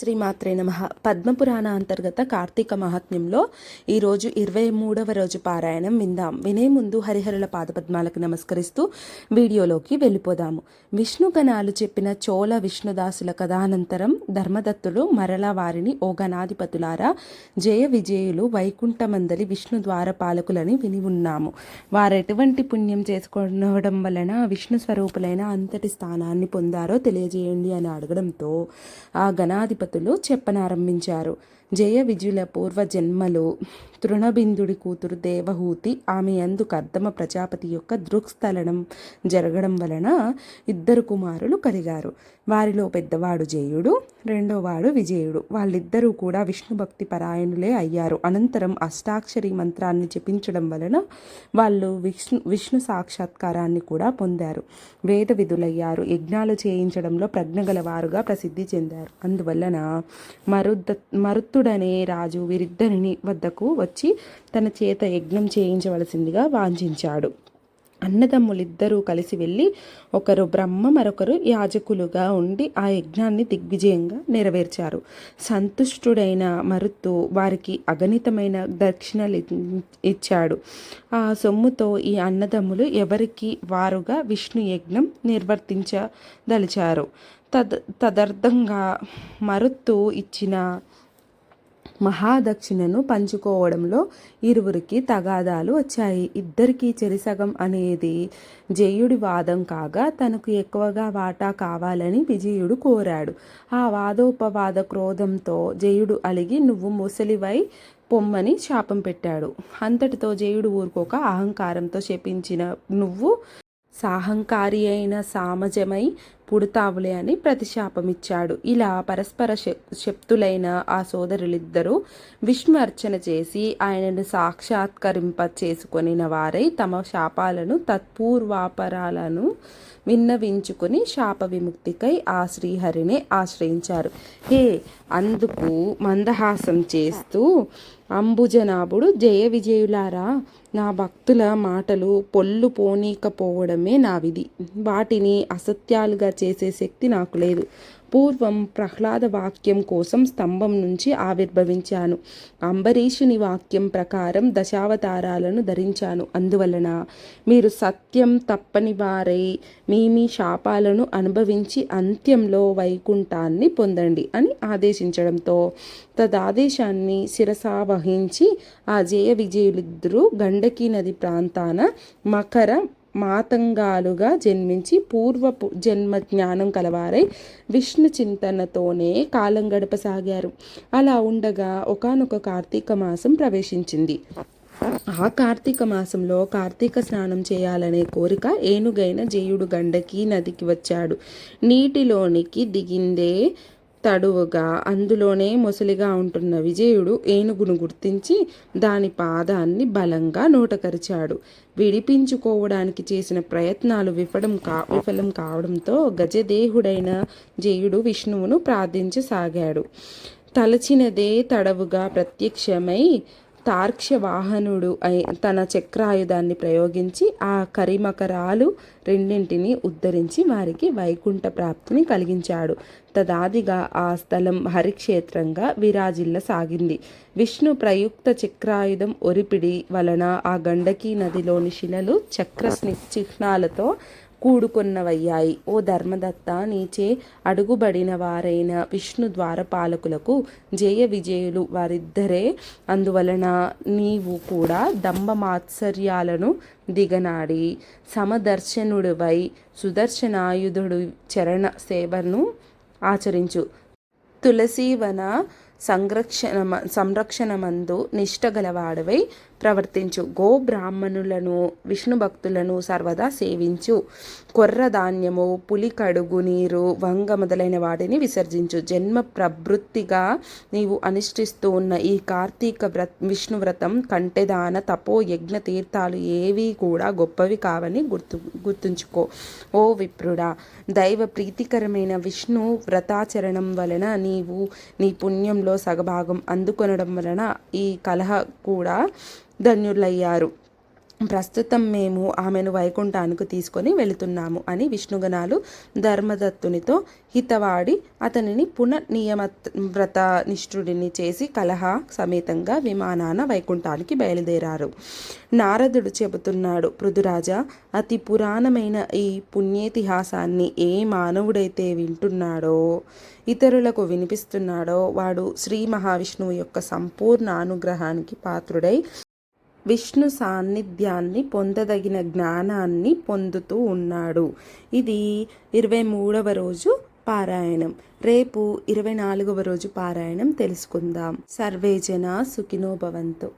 శ్రీమాత్రే నమ. పద్మపురాణ అంతర్గత కార్తీక మహాత్మ్యంలో ఈరోజు ఇరవై మూడవ రోజు పారాయణం విందాం. వినే ముందు హరిహరుల పాదపద్మాలకు నమస్కరిస్తూ వీడియోలోకి వెళ్ళిపోదాము. విష్ణుగణాలు చెప్పిన చోళ విష్ణుదాసుల కథానంతరం ధర్మదత్తుడు మరలా వారిని ఓ గణాధిపతులారా జయ విజయులు వైకుంఠమందలి విష్ణు ద్వారపాలకులని విని ఉన్నాము. వారెటువంటి పుణ్యం చేసుకోవడం వలన విష్ణు స్వరూపులైన అంతటి స్థానాన్ని పొందారో తెలియజేయండి అని అడగడంతో ఆ గణాధిపతులు చెప్పనారంభించారు. జయ విజయుల పూర్వజన్మలో తృణబిందుడి కూతురు దేవహూతి ఆమె అందు కర్దమ ప్రజాపతి యొక్క దృక్స్థలనం జరగడం వలన ఇద్దరు కుమారులు కలిగారు. వారిలో పెద్దవాడు జయుడు రెండోవాడు విజయుడు. వాళ్ళిద్దరూ కూడా విష్ణు భక్తి పరాయణులే అయ్యారు. అనంతరం అష్టాక్షరి మంత్రాన్ని జపించడం వలన వాళ్ళు విష్ణు విష్ణు సాక్షాత్కారాన్ని కూడా పొందారు. వేద విధులయ్యారు. యజ్ఞాలు చేయించడంలో ప్రజ్ఞ గలవారుగా ప్రసిద్ధి చెందారు. అందువలన మరుద్ద మరుత్తుడనే రాజు వీరిద్దరిని వద్దకు వచ్చి తన చేత యజ్ఞం చేయించవలసిందిగా వాంఛించాడు. అన్నదమ్ములిద్దరూ కలిసి వెళ్ళి ఒకరు బ్రహ్మ మరొకరు యాజకులుగా ఉండి ఆ యజ్ఞాన్ని దిగ్విజయంగా నెరవేర్చారు. సంతుష్టుడైన మరుత్తు వారికి అగణితమైన దక్షిణలు ఇచ్చాడు. ఆ సొమ్ముతో ఈ అన్నదమ్ములు ఎవరికి వారుగా విష్ణు యజ్ఞం నిర్వర్తించదలిచారు. తద్ తదర్థంగా మరుత్తు ఇచ్చిన మహాదక్షిణను పంచుకోవడంలో ఇరువురికి తగాదాలు వచ్చాయి. ఇద్దరికీ చెరిసగం అనేది జయుడి వాదం కాగా తనకు ఎక్కువగా వాటా కావాలని విజయుడు కోరాడు. ఆ వాదోపవాద క్రోధంతో జయుడు అలిగి నువ్వు ముసలివై పొమ్మని శాపం పెట్టాడు. అంతటితో జయుడు ఊరుకోక అహంకారంతో శపించిన నువ్వు సాహంకారి అయిన సామజమై పుడతావులే అని ప్రతిశాపమిచ్చాడు. ఇలా పరస్పర శక్తులైన ఆ సోదరులిద్దరూ విష్ణు అర్చన చేసి ఆయనను సాక్షాత్కరింప చేసుకొనిన వారై తమ శాపాలను తత్పూర్వాపరాలను విన్నవించుకుని శాప విముక్తికై ఆ శ్రీహరిని ఆశ్రయించారు. హే అందుకు మందహాసం చేస్తూ అంబుజనాభుడు జయ విజయులారా నా భక్తుల మాటలు పొల్లు పోనీకపోవడమే నా విధి. వాటిని అసత్యాలుగా చేసే శక్తి నాకు లేదు. పూర్వం ప్రహ్లాద వాక్యం కోసం స్తంభం నుంచి ఆవిర్భవించాను. అంబరీషుని వాక్యం ప్రకారం దశావతారాలను ధరించాను. అందువలన మీరు సత్యం తప్పని వారై మీ మీ శాపాలను అనుభవించి అంత్యంలో వైకుంఠాన్ని పొందండి అని ఆదేశించడంతో తదాదేశాన్ని శిరసా వహించి ఆ జయ విజయులిద్దరూ గండకీ నది ప్రాంతాన మకర మాతంగాలుగా జన్మించి పూర్వపు జన్మ జ్ఞానం కలవారై విష్ణు చింతనతోనే కాలం గడపసాగారు. అలా ఉండగా ఒకనొక కార్తీక మాసం ప్రవేశించింది. ఆ కార్తీక మాసంలో కార్తీక స్నానం చేయాలనే కోరిక ఏనుగైన జేయుడు గండకి నదికి వచ్చాడు. నీటిలోనికి దిగిందే తడువుగా అందులోనే మొసలిగా ఉంటున్న విజయుడు ఏనుగును గుర్తించి దాని పాదాన్ని బలంగా నోటకరిచాడు. విడిపించుకోవడానికి చేసిన ప్రయత్నాలు విఫలం కా విఫలం కావడంతో గజదేహుడైన జయుడు విష్ణువును ప్రార్థించసాగాడు. తలచినదే తడవుగా ప్రత్యక్షమై తార్క్ష వాహనుడు తన చక్రాయుధాన్ని ప్రయోగించి ఆ కరిమకరాలు రెండింటిని ఉద్ధరించి వారికి వైకుంఠ ప్రాప్తిని కలిగించాడు. తదాదిగా ఆ స్థలం హరిక్షేత్రంగా విరాజిల్ల సాగింది. విష్ణు ప్రయుక్త చక్రాయుధం ఒరిపిడి వలన ఆ గండకీ నదిలోని శిలలు చక్ర చిహ్నాలతో కూడుకున్నవయ్యాయి. ఓ ధర్మదత్త నీచే అడుగుబడిన వారైన విష్ణు ద్వారపాలకులకు జయ విజయులు వారిద్దరే. అందువలన నీవు కూడా దంభమాత్సర్యాలను దిగనాడి సమదర్శనుడివై సుదర్శనాయుధుడు చరణ సేవను ఆచరించు. తులసీవన సంరక్షణ సంరక్షణమందు నిష్ట గలవాడవై ప్రవర్తించు. గో బ్రాహ్మణులను విష్ణు భక్తులను సర్వదా సేవించు. కొర్ర ధాన్యము పులి కడుగు నీరు వంగ మొదలైన వాటిని విసర్జించు. జన్మ ప్రవృత్తిగా నీవు అనుష్ఠిస్తూ ఉన్న ఈ కార్తీక వ్రత విష్ణు వ్రతం కంటెదాన తపో యజ్ఞ తీర్థాలు ఏవి కూడా గొప్పవి కావని గుర్తు గుర్తుంచుకో. ఓ విప్రుడా దైవ ప్రీతికరమైన విష్ణు వ్రతాచరణం వలన నీవు నీ పుణ్యంలో సగభాగం అందుకొనడం వలన ఈ కలహ కూడా ధన్యులయ్యారు. ప్రస్తుతం మేము ఆమెను వైకుంఠానికి తీసుకొని వెళుతున్నాము అని విష్ణుగణాలు ధర్మదత్తునితో హితవాడి అతనిని పునర్నియమ వ్రత నిష్ఠుడిని చేసి కలహ సమేతంగా విమానాన వైకుంఠానికి బయలుదేరారు. నారదుడు చెబుతున్నాడు పృథురాజా అతి పురాణమైన ఈ పుణ్యేతిహాసాన్ని ఏ మానవుడైతే వింటున్నాడో ఇతరులకు వినిపిస్తున్నాడో వాడు శ్రీ మహావిష్ణువు యొక్క సంపూర్ణ అనుగ్రహానికి పాత్రుడై విష్ణు సాన్నిధ్యాన్ని పొందదగిన జ్ఞానాన్ని పొందుతూ ఉన్నాడు. ఇది ఇరవై మూడవ రోజు పారాయణం. రేపు ఇరవై నాలుగవ రోజు పారాయణం తెలుసుకుందాం. సర్వేజన సుఖినోభవంతు